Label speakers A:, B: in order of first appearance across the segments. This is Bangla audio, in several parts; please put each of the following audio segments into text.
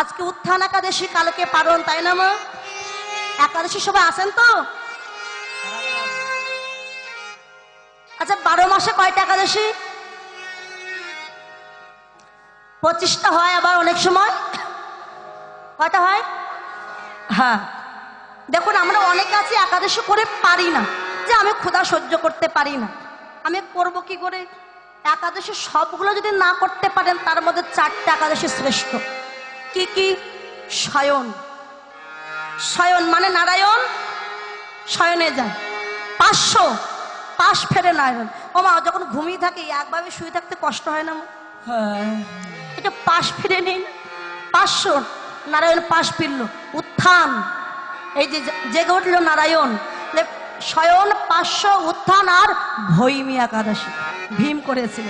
A: আজকে উত্থান একাদশী, কালকে পারণ, তাই না মা? একাদশী সবাই আসেন তো? আচ্ছা বারো মাসে কয়টা একাদশী? পঁচিশটা হয় আবার অনেক সময়? কয়টা হয়? হ্যাঁ। দেখুন, আমরা অনেকে আছি, একাদশী করে পারি না। যে আমি ক্ষুধা সহ্য করতে পারি না। আমি করব কি করে? একাদশী সবগুলো যদি না করতে পারেন, তার মধ্যে চারটে একাদশী শ্রেষ্ঠ। কি কি? শয়ন। শয়ন মানে নারায়ণ। শয়নে যায়। পাঁচশো। পাশ ফেরে নারায়ণ। ও মা যখন ঘুমিয়ে থাকে একভাবে শুয়ে থাকতে কষ্ট হয় না এটা পাশ ফিরে নিন। পাঁচশো। নারায়ণ পাশ ফিরল। উত্থান। এই যে জেগে উঠল নারায়ণ। শয়ন পাঁচশো উত্থান আর ভৈমী একাদশী। ভীম করেছিল।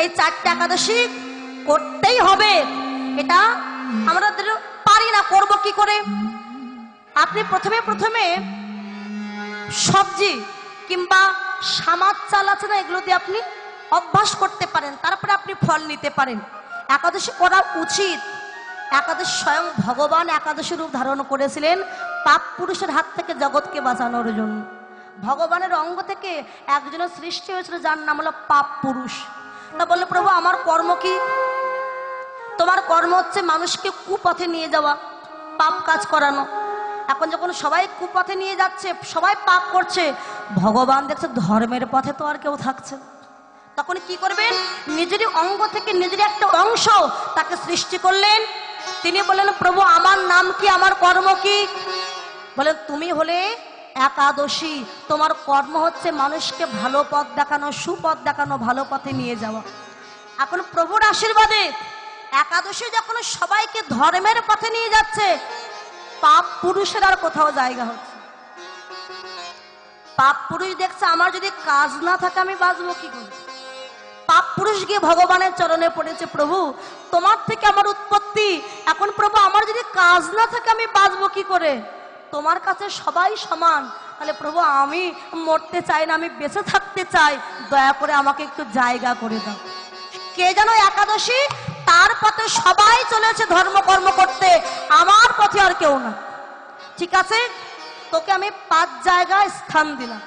A: এই চারটে একাদশী করতেই হবে। এটা আমরা পারি না, করব কি করে? আপনি প্রথমে প্রথমে সবজি কিংবা সামাজ চাল আছে না, এগুলো দিয়ে আপনি অভ্যাস করতে পারেন, তারপরে আপনি ফল নিতে পারেন। একাদশী করা উচিত। একাদশী স্বয়ং ভগবান একাদশী রূপ ধারণ করেছিলেন পাপ পুরুষের হাত থেকে জগৎকে বাঁচানোর জন্য। ভগবানের অঙ্গ থেকে একজনের সৃষ্টি হয়েছিল, যার নাম হলো পাপ পুরুষ। তা বলল, প্রভু, আমার কর্ম কি? তোমার কর্ম হচ্ছে মানুষকে কুপথে নিয়ে যাওয়া, পাপ কাজ করানো। এখন যখন সবাই কুপথে নিয়ে যাচ্ছে, সবাই পাপ করছে, ভগবান দেখছে ধর্মের পথে তো আর কেউ থাকছে তখন কি করবেন? নিজেরই অঙ্গ থেকে নিজেরই একটা অংশ তাকে সৃষ্টি করলেন। তিনি বললেন, প্রভু, আমার নাম কি? আমার কর্ম কি? বলেন তুমি হলে একাদশী। তোমার কর্ম হচ্ছে মানুষকে ভালো পথ দেখানো, সুপথ দেখানো, ভালো পথে নিয়ে যাওয়া। এখন প্রভুর আশীর্বাদে একাদশী যখন সবাইকে ধর্মের পথে নিয়ে যাচ্ছে, পাপ পুরুষের আর কোথাও জায়গা হচ্ছে পাপ পুরুষ দেখছে আমার যদি কাজ না থাকে, আমি বাঁচবো কি করে? পাপ পুরুষ গিয়ে ভগবানের চরণে পড়েছে, প্রভু, তোমার থেকে আমার উৎপত্তি। এখন প্রভু, আমার যদি কাজ না থাকে, আমি বাঁচবো কি করে? তোমার কাছে সবাই সমান। তাহলে প্রভু, আমি মরতে চাই না, আমি বেঁচে থাকতে চাই। দয়া করে আমাকে একটু জায়গা করে দাও। কে যেন একাদশী তার পথে সবাই চলেছে ধর্মকর্ম করতে। আমার পথে আর কেউ না। ঠিক আছে? তোকে আমি পাঁচ জায়গায় স্থান দিলাম।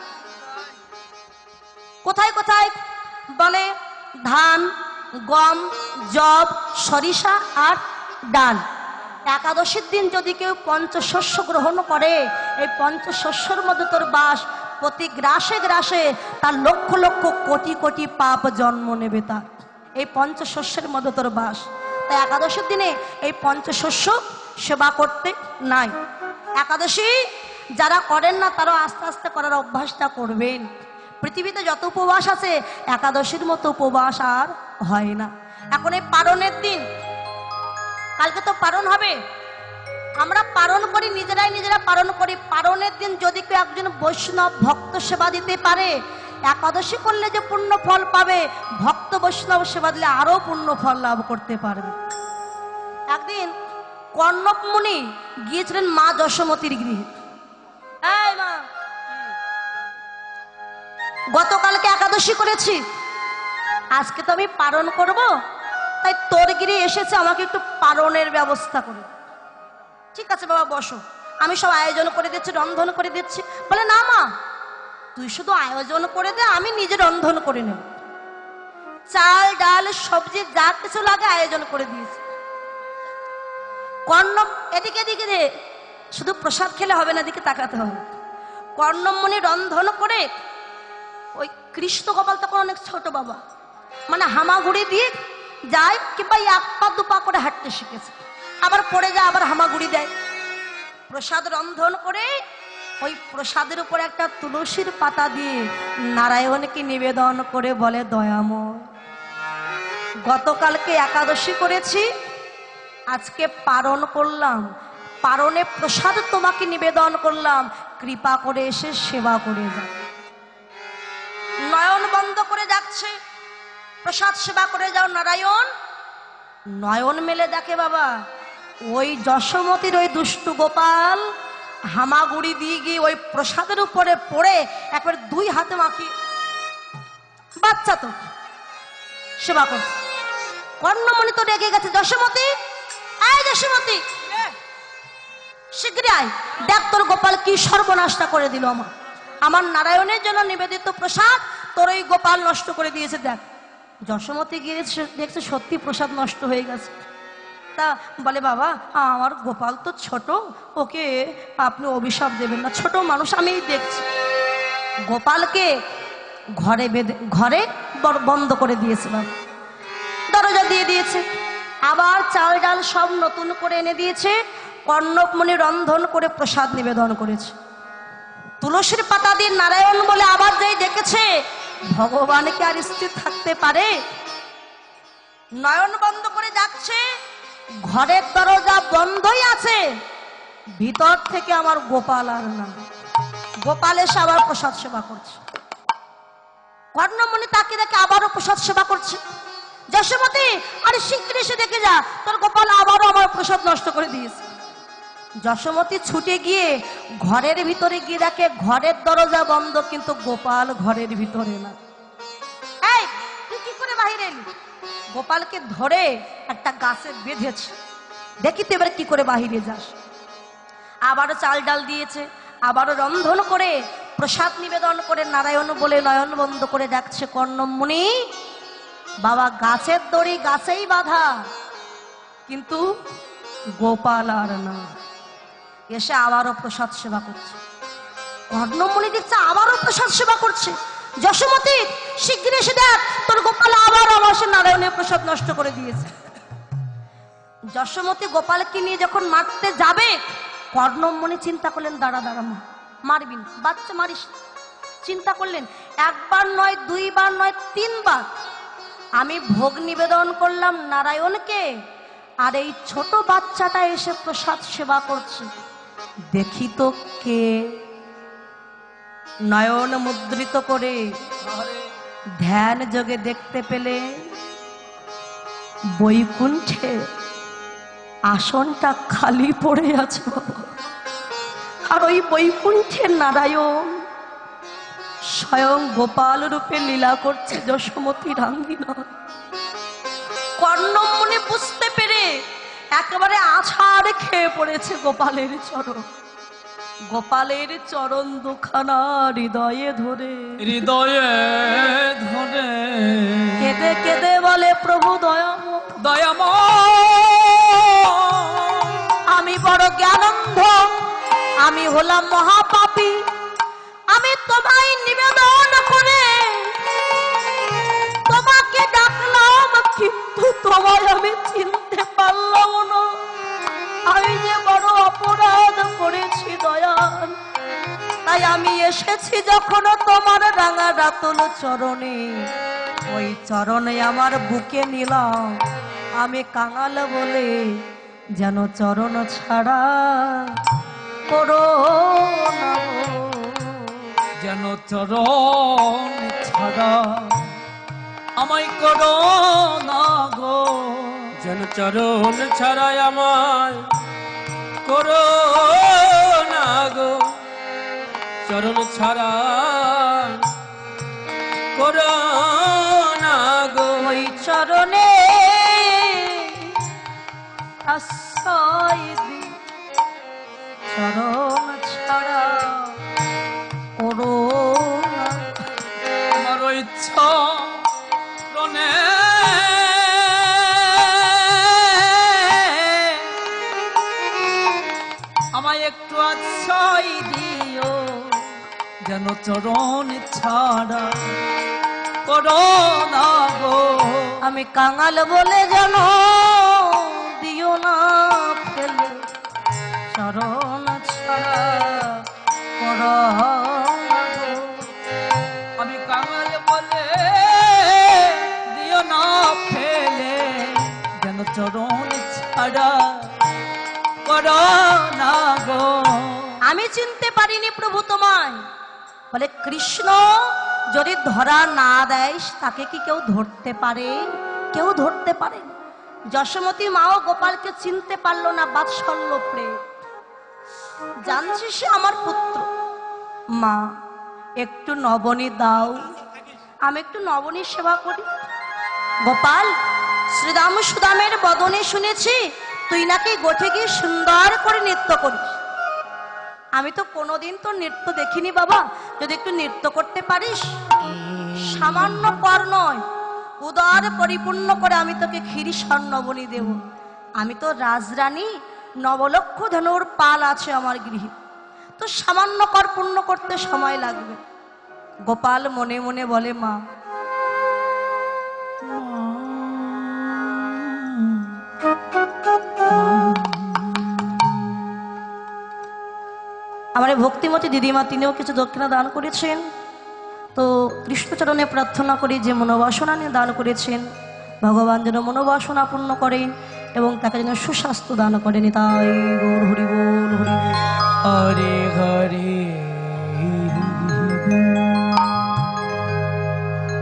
A: কোথায় কোথায়? বলে ধান, গম জব সরিষা আর ডাল। একাদশীর দিন যদি কেউ পঞ্চশস্য গ্রহণ করে, এই পঞ্চশস্যর মধ্যে তোর বাস প্রতি গ্রাসে গ্রাসে তার লক্ষ লক্ষ, কোটি কোটি পাপ জন্ম নেবে তার। এই পঞ্চশস্যের মধ্যে তোর বাস। তাই একাদশের দিনে এই পঞ্চশস্য সেবা করতে নাই। একাদশী যারা করেন না, তারা আস্তে আস্তে করার অভ্যাসটা করবেন। পৃথিবীতে যত উপবাস আছে, একাদশীর মতো উপবাস আর হয় না। এখন এই পারণের দিন। কালকে তো পারণ হবে। আমরা পালন করি, নিজেরাই নিজেরা পালন করি। পালনের দিন যদি কেউ একজন বৈষ্ণব ভক্ত সেবা দিতে পারে একাদশী করলে যে পুণ্য ফল পাবে, ভক্ত বৈষ্ণব সেবা দিলে আরও পুণ্য ফল লাভ করতে পারবে। একদিন কর্ণক মুনি গিয়েছিলেন মা যশোমতির গৃহে। মা! গতকালকে একাদশী করেছি। আজকে তো আমি পালন করব, তাই তোর গিরি এসেছে, আমাকে একটু পালনের ব্যবস্থা করে। ঠিক আছে বাবা, বসো। আমি সব আয়োজন করে দিচ্ছি, রন্ধন করে দিচ্ছি। বলে, না মা তুই শুধু আয়োজন করে দে, আমি নিজে রন্ধন করে নেব। চাল, ডাল, সবজি, যা কিছু লাগে আয়োজন করে দিয়েছি। কর্ণ, এদিকে এদিকে দে শুধু প্রসাদ খেলে হবে না, এদিকে তাকাতে হবে। কর্ণমণি রন্ধন করে, ওই কৃষ্ণ গোপাল তখন অনেক ছোট বাবা মানে হামাগুড়ি দিয়ে যায় কিংবা এক পা, দু পা করে হাঁটতে শিখেছে। আবার পড়ে যায়, আবার হামাগুড়ি দেয়। প্রসাদ রন্ধন করে ওই প্রসাদের উপর একটা তুলসীর পাতা দিয়ে নারায়ণকে নিবেদন করে বলে, দয়াময়, গতকালকে একাদশী করেছি, আজকে পারণ করলাম। পারণে প্রসাদ তোমাকে নিবেদন করলাম। কৃপা করে এসে সেবা করে যাও। নয়ন বন্ধ করে যাচ্ছে। প্রসাদ সেবা করে যাও, নারায়ণ। নয়ন মেলে দেখে বাবা, ওই যশোমতির ওই দুষ্টু গোপাল হামাগুড়ি দিয়ে গিয়ে ওই প্রসাদের উপরে পড়ে একবার দুই হাতে মাখি। বাচ্চা তো, সেবা করছে কর্ণমণি তো রেগে গেছে। যশোমতি আয় যশোমতি শীঘ্রই আয়। দেখ তোর গোপাল কি সর্বনাশটা করে দিল আমার আমার নারায়ণের জন্য নিবেদিত প্রসাদ তোর ওই গোপাল নষ্ট করে দিয়েছে, দেখ। যশোমতি গিয়ে দেখছে সত্যি প্রসাদ নষ্ট হয়ে গেছে। তা বলে, বাবা, আমার গোপাল তো ছোট, ওকে আপনি অভিশাপ দেবেন না। ছোট মানুষ আমি দেখছি। গোপালকে ঘরে বেঁধে, ঘরে বন্ধ করে দিয়েছিলাম। দরজা দিয়ে দিয়েছে। আবার চাল ডাল সব নতুন করে এনে দিয়েছে। কর্ণকমণি রন্ধন করে প্রসাদ নিবেদন করেছে। তুলসীর পাতা দিয়ে নারায়ণ বলে আবার যেই দেখেছে ভগবানকে আর স্থির থাকতে পারে? নয়ন বন্ধ করে যাচ্ছে ঘরের দরজা বন্ধই আছে। ভিতর থেকে আমার গোপাল আর না। গোপাল এসে আবার প্রসাদ সেবা করছে। কর্ণমণি তাকে দেখে আবারও প্রসাদ সেবা করছে। যশোমতি, আরে শীঘ্র এসে দেখে যা, তোর গোপাল আবারও আমার প্রসাদ নষ্ট করে দিয়েছে। যশোমতি ছুটে গিয়ে ঘরের ভিতরে গিয়ে দেখে ঘরের দরজা বন্ধ, কিন্তু গোপাল ঘরের ভিতরে না। এই, তুই কি করে বাহিরে এলি? গোপালকে ধরে একটা গাছে বেঁধেছে। দেখি তো এবার কি করে বাহিরে যাস। আবারও চাল ডাল দিয়েছে, আবারও রন্ধন করে প্রসাদ নিবেদন করে নারায়ণ বলে নয়ন বন্ধ করে ডাকছে কর্ণমুনি বাবা গাছের দড়ি গাছেই বাঁধা, কিন্তু গোপাল আর না। এসে আবারও প্রসাদ সেবা করছে। কর্ণমণি দেখছে আবারও প্রসাদ সেবা করছে। যশোমতি এসে দেখ, তোর গোপাল আবার সে নারায়ণের প্রসাদ নষ্ট করে দিয়েছে। যশোমতি গোপালকে নিয়ে যখন মারতে যাবে চিন্তা করলেন, দাঁড়া দাঁড়া, মা, মারবি বাচ্চা মারিস চিন্তা করলেন, একবার নয়, দুইবার নয়, তিনবার। আমি ভোগ নিবেদন করলাম নারায়ণকে, আর এই ছোট বাচ্চাটা এসে প্রসাদ সেবা করছে। দেখি তো কে নয়ন মুদ্রিত করে ধ্যান যোগে দেখতে পেলে বৈকুণ্ঠে আসনটা খালি পড়ে আছে। আর ওই বৈকুণ্ঠে নারায়ণ স্বয়ং গোপাল রূপে লীলা করছে যশোমতী রাঙ্গিনা। কর্ণমণি বুঝতে পেরে একেবারে আছাড় খেয়ে পড়েছে গোপালের চরণ। গোপালের চরণ দুখানা হৃদয়ে ধরে।
B: হৃদয়ে ধরে।
A: কেঁদে কেঁদে বলে প্রভু দয়াম
B: দয়াম
A: আমি বড় জ্ঞানন্ধ আমি হলাম মহাপাপী আমি তোমায় নিবেদন করে। তোমাকে ডাকলাম কিন্তু তোমায় আমি চিনতে অপরাধ করেছি দয়াল। তাই আমি এসেছি যখন তোমার রাঙা রাতুল চরণে। ওই চরণে আমার বুকে নিলাম। আমি কাঙাল বলে যেন চরণ ছাড়া করো
B: যেন চরণ ছাড়া আমায় করো না গো। যেন চরণ ছাড়াই আমায় করো না গো। চরণ ছাড়া করো না গো।
A: ওই চরণে আশ্রয় দি চরণ ছাড়া করো না।
B: আমার ইচ্ছা যেন চরণ ছাড়া? করো না গো।
A: আমি কাঙাল বলে যেন
B: বলে,
A: কৃষ্ণ, যদি ধরা না দেয় তাকে কি কেউ ধরতে পারে? কেউ ধরতে পারে। যশোমতী মাও গোপালকে চিনতে পারল না বাৎসল্য প্রেম। জানছি সে আমার পুত্র। মা, একটু নবনী দাও। আমি একটু নবনীর সেবা করি। গোপাল শ্রীরাম সুদামের বদনে শুনেছি, তুই নাকি গোঠে গিয়ে সুন্দর করে নৃত্য করিস। আমি তো কোনোদিন তো নৃত্য দেখিনি বাবা। যদি একটু নৃত্য করতে পারিস, সামান্য কর নয়, উদার পরিপূর্ণ করে আমি তোকে ক্ষীরি স্বর্ণবনী দেব। আমি তো রাজরানী, নবলক্ষ ধনুর পাল আছে আমার গৃহে। তো সামান্য কর পূর্ণ করতে সময় লাগবে। গোপাল মনে মনে বলে, মা আমার ভক্তিমতী দিদিমা তিনিও কিছু দক্ষিণা দান করেছেন। তো কৃষ্ণচরণে প্রার্থনা করি যে মনোবাসনা নিয়ে দান করেছেন। ভগবান যেন মনোবাসনা পূর্ণ করেন এবং তাকে যেন সুস্বাস্থ্য দান করেন। তাই গৌর হরি বল হরি।
B: হরে হরে।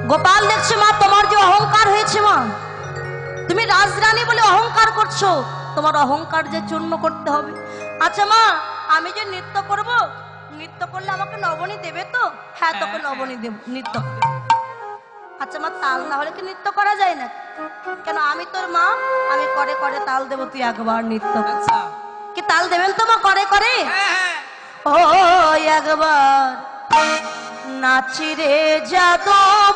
A: গোপাল দেখছে মা তোমার যে অহংকার হয়েছে মা? তুমি রাজরানী বলে অহংকার করছ। তোমার অহংকার যে চূর্ণ করতে হবে। আচ্ছা মা আমি যে নৃত্য করব নৃত্য করলে আমাকে নবনী দেবে তো? হ্যাঁ তোকে নবনী দেব নৃত্য আচ্ছা মা তাল না হলে কি নৃত্য করা যায় না? কেন আমি তোর মা? আমি করে করে তাল দেবো তুই একবার নৃত্য
B: আচ্ছা।
A: কি তাল দেবেন তো মা করে করে?
B: হ্যাঁ হ্যাঁ।
A: ও একবার। নাচি রে যাদব